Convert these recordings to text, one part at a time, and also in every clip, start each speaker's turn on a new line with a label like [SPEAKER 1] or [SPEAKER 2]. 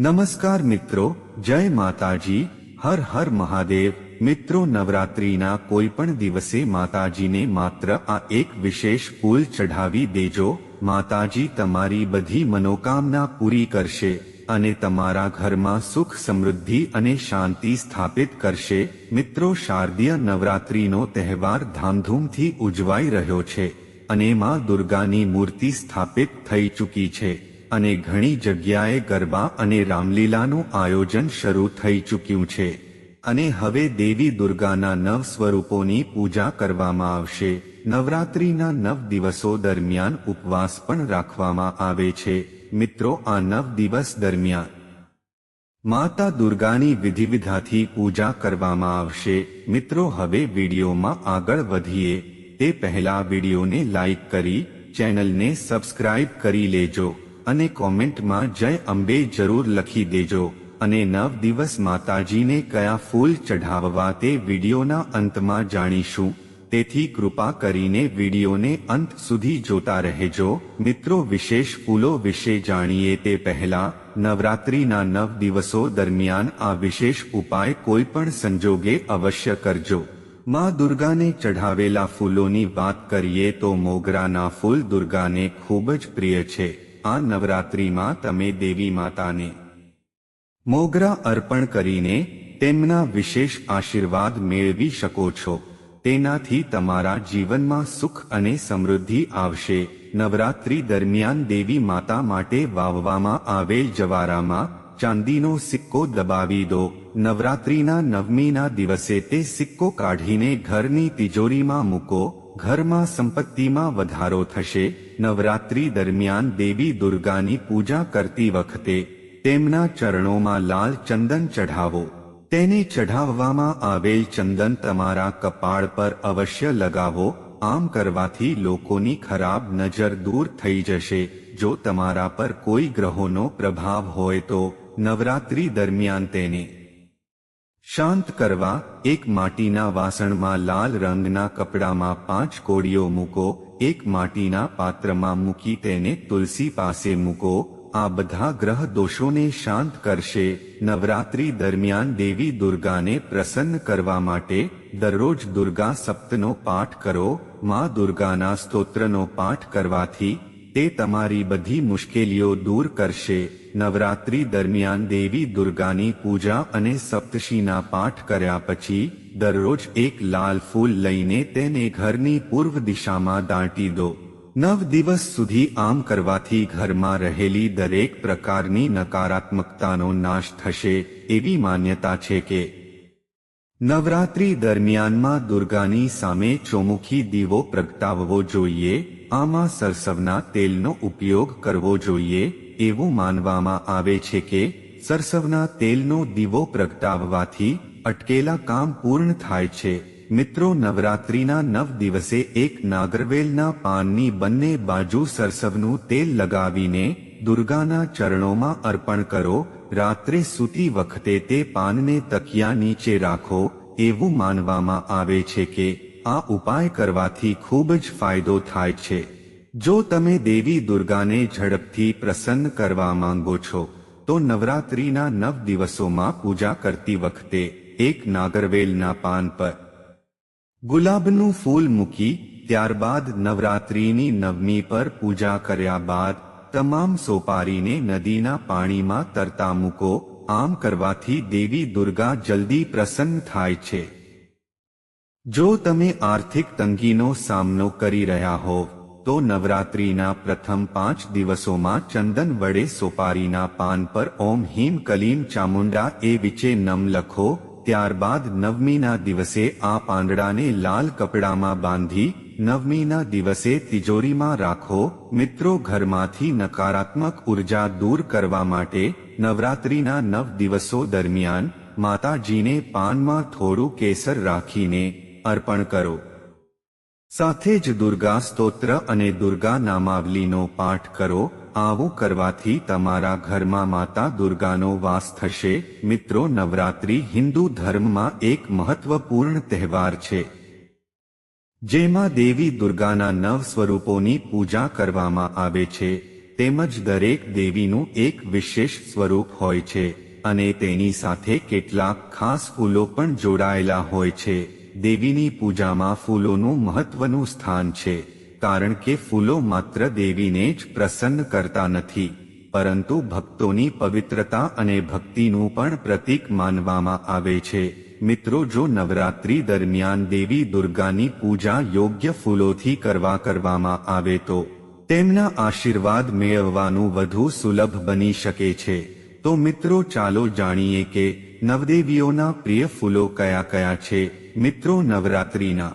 [SPEAKER 1] નમસ્કાર મિત્રો, જય માતાજી. હર હર મહાદેવ. મિત્રો, નવરાત્રિના કોઈ પણ દિવસે માતાજીને માત્ર આ એક વિશેષ ફૂલ ચઢાવી દેજો. માતાજી તમારી બધી મનોકામના પૂરી કરશે અને તમારા ઘરમાં સુખ સમૃદ્ધિ અને શાંતિ સ્થાપિત કરશે. મિત્રો, શારદીય નવરાત્રિનો તહેવાર ધામધૂમથી ઉજવાઈ રહ્યો છે અને માં દુર્ગાની મૂર્તિ સ્થાપિત થઈ ચૂકી છે. અને ઘણી જગ્યાએ ગરબા અને રામલીલાનું આયોજન શરૂ થઈ ચૂક્યું છે. અને હવે દેવી દુર્ગાના નવ સ્વરૂપોની પૂજા કરવામાં આવશે. નવરાત્રિના નવ દિવસો દરમિયાન ઉપવાસ પણ રાખવામાં આવે છે. મિત્રો, આ નવ દિવસ દરમિયાન માતા દુર્ગાની વિધિવિધાથી પૂજા કરવામાં આવશે. મિત્રો, હવે વિડીયોમાં આગળ વધીએ. તે પહેલા વિડીયોને લાઈક કરી, ચેનલને સબસ્ક્રાઇબ કરી લેજો. અને કોમેન્ટમાં જય અંબે જરૂર લખી દેજો. અને નવ દિવસ માતાજીને કયા ફૂલ ચઢાવવા તે વિડીયોના અંતમાં જાણીશું. તેથી કૃપા કરીને વિડીયોને અંત સુધી જોતા રહેજો. મિત્રો વિશેષ ફૂલો વિશે જાણીએ તે પહેલા, નવરાત્રિના નવ દિવસો દરમિયાન આ વિશેષ ઉપાય કોઈ પણ સંજોગે અવશ્ય કરજો. માં દુર્ગાને ચઢાવેલા ફૂલોની વાત કરીએ તો મોગરાના ફૂલ દુર્ગાને ખૂબ જ પ્રિય છે. આ નવરાત્રિમાં તમે દેવી માતાને મોગરા અર્પણ કરીને તેમના વિશેષ આશીર્વાદ મેળવી શકો છો. તેનાથી તમારા જીવનમાં સુખ અને સમૃદ્ધિ આવશે. નવરાત્રિ દરમિયાન દેવી માતા માટે વાવવામાં આવેલ જવારામાં ચાંદીનો સિક્કો દબાવી દો. નવરાત્રિના નવમીના દિવસે તે સિક્કો કાઢીને ઘરની તિજોરીમાં મૂકો. ઘરમાં સંપત્તિમાં વધારો થશે. નવરાત્રિ દરમિયાન દેવી દુર્ગાની પૂજા કરતી વખતે તેમના ચરણોમાં લાલ ચંદન ચઢાવો. તેને ચઢાવવામાં આવેલ ચંદન તમારા કપાળ પર અવશ્ય લગાવો. આમ કરવાથી લોકોની ખરાબ નજર દૂર થઈ જશે. જો તમારા પર કોઈ ગ્રહોનો પ્રભાવ હોય તો નવરાત્રિ દરમિયાન તેને શાંત કરવા એક માટીના વાસણમાં લાલ રંગના કપડામાં પાંચ કોળીઓ મૂકો, એક માટીના પાત્રમાં મૂકી તેને તુલસી પાસે મૂકો, આ બધા ગ્રહ દોષોને શાંત કરશે. નવરાત્રી દરમિયાન દેવી દુર્ગાને પ્રસન્ન કરવા માટે દરરોજ દુર્ગા સપ્તનો પાઠ કરો, માં દુર્ગાના સ્તોત્રનો પાઠ કરવાથી તે તમારી બધી મુશ્કેલીઓ દૂર કરશે. નવરાત્રિ દરમિયાન દેવી દુર્ગાની પૂજા અને સપ્તશીના પાઠ કર્યા પછી, દરરોજ એક લાલ ફૂલ લઈને તેને ઘરની પૂર્વ દિશામાં દાંટી દો. નવ દિવસ સુધી આમ કરવાથી ઘરમાં રહેલી દરેક પ્રકારની નકારાત્મકતાનો નાશ થશે, એવી માન્યતા છે કે નવરાત્રી દરમિયાનમાં દુર્ગાની સામે ચોમુખી દીવો પ્રગટાવવો જોઈએ, આમાં સરસવના તેલનો ઉપયોગ કરવો જોઈએ, એવું માનવામાં આવે છે કે, સરસવના તેલનો દીવો પ્રગટાવવાથી અટકેલા કામ પૂર્ણ થાય છે. મિત્રો, નવરાત્રિના નવ દિવસે એક નાગરવેલના પાનની બંને બાજુ સરસવનું તેલ લગાવીને દુર્ગાના ચરણોમાં અર્પણ કરો રાત્રે સૂતી વખતે તે પાનને તકિયા નીચે રાખો, એવું માનવામાં આવે છે કે, આ ઉપાય કરવાથી ખૂબ જ ફાયદો થાય છે. જો તમે દેવી દુર્ગાને ઝડપથી પ્રસન્ન કરવા માંગો છો, તો નવરાત્રિના નવ દિવસોમાં પૂજા કરતી વખતે એક નાગરવેલના પાન પર ગુલાબનું ફૂલ મૂકી, ત્યારબાદ નવરાત્રિની નવમી પર પૂજા કર્યા બાદ તમામ સોપારીને નદીના પાણીમાં તરતા મૂકો આમ કરવાથી દેવી દુર્ગા જલ્દી પ્રસન્ન થાય છે. જો તમે આર્થિક તંગીનો સામનો કરી રહ્યા હોવ તો નવરાત્રિના પ્રથમ પાંચ દિવસોમાં ચંદન વડે સોપારીના પાન પર ઓમ હિમ કલીમ ચામુંડા એ વિચે નમ લખો, ત્યારબાદ નવમીના દિવસે આ પાંદડાને લાલ કપડામાં બાંધી નવમીના દિવસે તિજોરીમાં રાખો, મિત્રો ઘરમાંથી નકારાત્મક ઊર્જા દૂર કરવા માટે નવરાત્રિના નવ દિવસો દરમિયાન માતાજીને પાનમાં થોડું કેસર રાખીને અર્પણ કરો. સાથે જ દુર્ગા સ્તોત્ર અને દુર્ગા નામાવલીનો પાઠ કરો. આવું કરવાથી તમારા ઘરમાં માતા દુર્ગાનો વાસ થશે. મિત્રો, નવરાત્રિ હિન્દુ ધર્મમાં એક મહત્વપૂર્ણ તહેવાર છે. જેમાં દેવી દુર્ગાના નવ સ્વરૂપોની પૂજા કરવામાં આવે છે, તેમજ દરેક દેવીનું એક વિશેષ સ્વરૂપ હોય છે, અને તેની સાથે કેટલાક ખાસ ફૂલો પણ જોડાયેલા હોય છે. દેવીની પૂજામાં ફૂલોનું મહત્વનું સ્થાન છે, કારણ કે ફૂલો માત્ર દેવીને જ પ્રસન્ન કરતા નથી, પરંતુ ભક્તોની પવિત્રતા અને ભક્તિનું પણ પ્રતીક માનવામાં આવે છે. મિત્રો, જો નવરાત્રી દરમિયાન દેવી દુર્ગાની પૂજા યોગ્ય ફૂલોથી કરવા કરવામાં આવે તો તેમના આશીર્વાદ મેળવવાનું વધુ સુલભ બની શકે છે. તો મિત્રો, ચાલો જાણીએ કે નવદેવીઓના પ્રિય ફૂલો કયા કયા છે. મિત્રો, નવરાત્રીના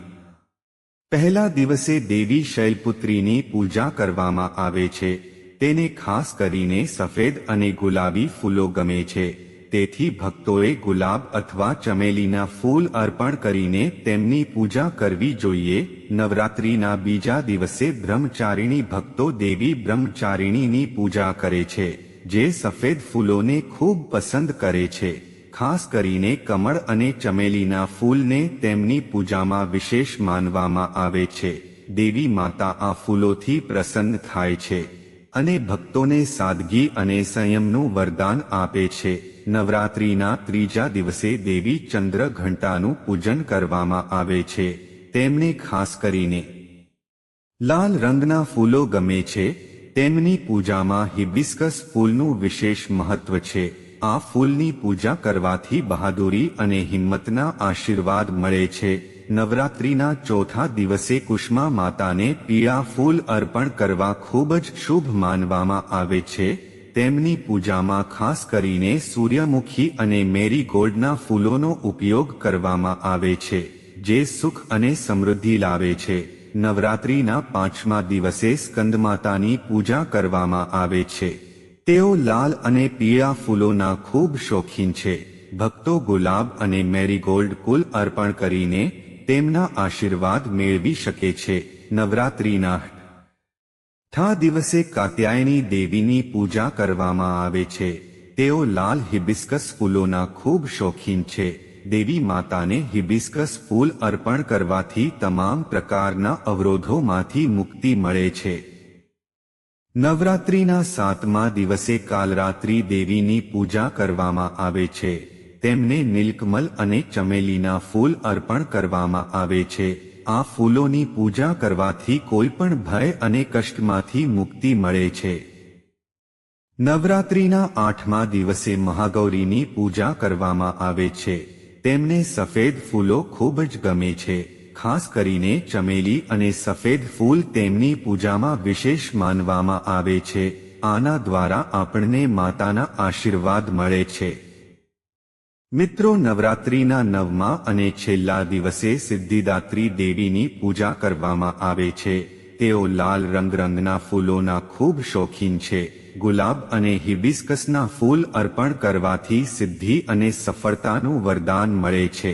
[SPEAKER 1] પહેલા દિવસે દેવી શૈલપુત્રીની પૂજા કરવામાં આવે છે. તેને ખાસ કરીને સફેદ અને ગુલાબી ફૂલો ગમે છે. તેથી ભક્તોએ ગુલાબ અથવા ચમેલીના ફૂલ અર્પણ કરીને તેમની પૂજા કરવી જોઈએ. નવરાત્રિના બીજા દિવસે બ્રહ્મચારિણી ભક્તો દેવી બ્રહ્મચારિણીની પૂજા કરે છે, જે સફેદ ફૂલોને ખૂબ પસંદ કરે છે. ખાસ કરીને કમળ અને ચમેલીના ફૂલને તેમની પૂજામાં વિશેષ માનવામાં આવે છે. દેવી માતા આ ફૂલોથી પ્રસન્ન થાય છે. અને ભક્તોને સાદગી અને સંયમનું વરદાન આપે છે. નવરાત્રીના ત્રીજા દિવસે દેવી ચંદ્ર ઘંટાનું પૂજન કરવામાં આવે છે. તેમને ખાસ કરીને લાલ રંગના ફૂલો ગમે છે. તેમની પૂજામાં હિબિસ્કસ ફૂલનું વિશેષ મહત્વ છે. આ ફૂલની પૂજા કરવાથી બહાદુરી અને હિંમતના આશીર્વાદ મળે છે. નવરાત્રીના ચોથા દિવસે કુષ્મા માતાને પીળા ફૂલ અર્પણ કરવા ખૂબ જ શુભ માનવામાં આવે છે. તેમની પૂજામાં ખાસ કરીને સૂર્યમુખી અને મેરીગોલ્ડના ફૂલોનો ઉપયોગ કરવામાં આવે છે, જે સુખ અને સમૃદ્ધિ લાવે છે. નવરાત્રિના પાંચમા દિવસે સ્કંદમાતાની પૂજા કરવામાં આવે છે. તેઓ લાલ અને પીળા ફૂલોના ખૂબ શોખીન છે. ભક્તો ગુલાબ અને મેરીગોલ્ડ કુલ અર્પણ કરીને તેમના આશીર્વાદ મેળવી શકે છે. નવરાત્રિના ઠા દિવસે કાત્યાયની દેવીની પૂજા કરવામાં આવે છે. તેઓ લાલ હિબિસ્કસ ફૂલોના ખૂબ શોખીન છે. દેવી માતાને હિબિસ્કસ ફૂલ અર્પણ કરવાથી તમામ પ્રકારના અવરોધોમાંથી મુક્તિ મળે છે. નવરાત્રિના સાતમા દિવસે કાલરાત્રિ દેવીની પૂજા કરવામાં આવે છે. તેમને નીલકમલ અને ચમેલીના ફૂલ અર્પણ કરવામાં આવે છે. આ ફૂલોની પૂજા કરવાથી કોઈ પણ ભય અને કષ્ટમાંથી મુક્તિ મળે છે. નવરાત્રીના આઠમા દિવસે મહાગૌરીની પૂજા કરવામાં આવે છે. તેમને સફેદ ફૂલો ખૂબ જ ગમે છે. ખાસ કરીને ચમેલી અને સફેદ ફૂલ તેમની પૂજામાં વિશેષ માનવામાં આવે છે. આના દ્વારા આપણને માતાના આશીર્વાદ મળે છે. મિત્રો, નવરાત્રીના નવમા અને છેલ્લા દિવસે સિદ્ધિદાત્રી દેવીની પૂજા કરવામાં આવે છે. તેઓ લાલ રંગરંગના ફૂલોના ખૂબ શોખીન છે. ગુલાબ અને હિબિસ્કસના ફૂલ અર્પણ કરવાથી સિદ્ધિ અને સફળતાનું વરદાન મળે છે.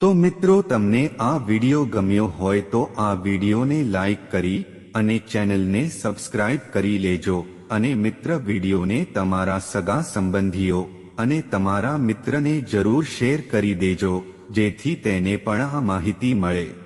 [SPEAKER 1] તો મિત્રો, તમને આ વિડિયો ગમ્યો હોય તો આ વિડિયોને લાઈક કરી અને ચેનલને સબસ્ક્રાઇબ કરી લેજો. અને મિત્ર, વિડિયોને તમારા સગા સંબંધીઓ અને તમારા મિત્રને જરૂર શેર કરી દેજો જેથી તેને પણ આ માહિતી મળે.